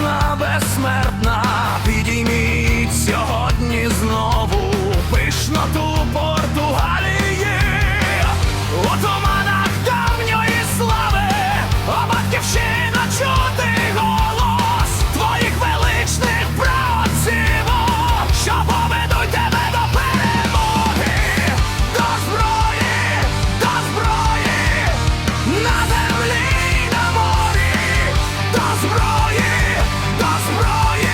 нація безсмертна. Підійміть сьогодні знову. Пишноту Португалії, отоманах давньої слави, о батьківщина чути голос твоїх величних братців, що поведуть тебе до перемоги, до зброї, до зброї, на землі, на морі, до зброї, зброї,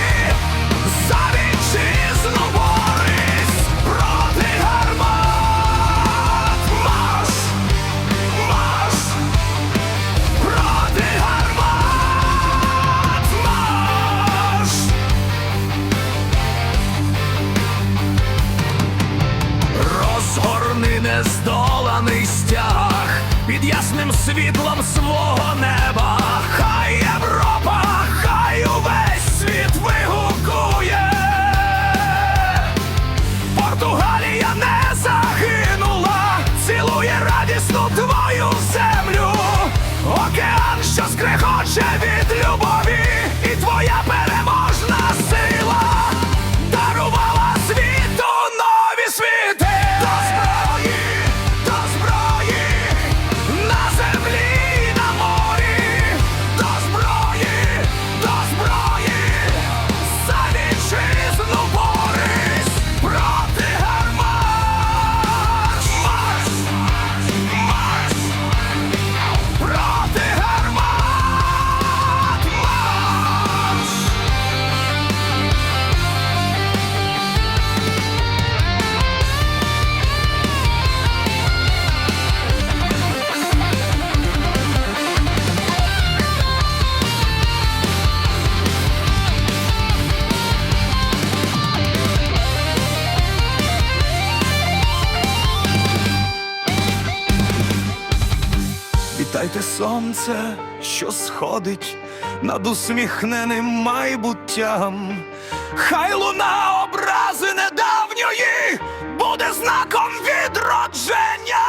за вітчизну борись проти гармат. Марш, марш, проти гармат. Марш. Нездоланий стяг під ясним світлом свого неба. Хай Європа, любові, і твоя переможна Вітайте сонце, що сходить над усміхненим майбуттям. Хай луна образи недавньої буде знаком відродження.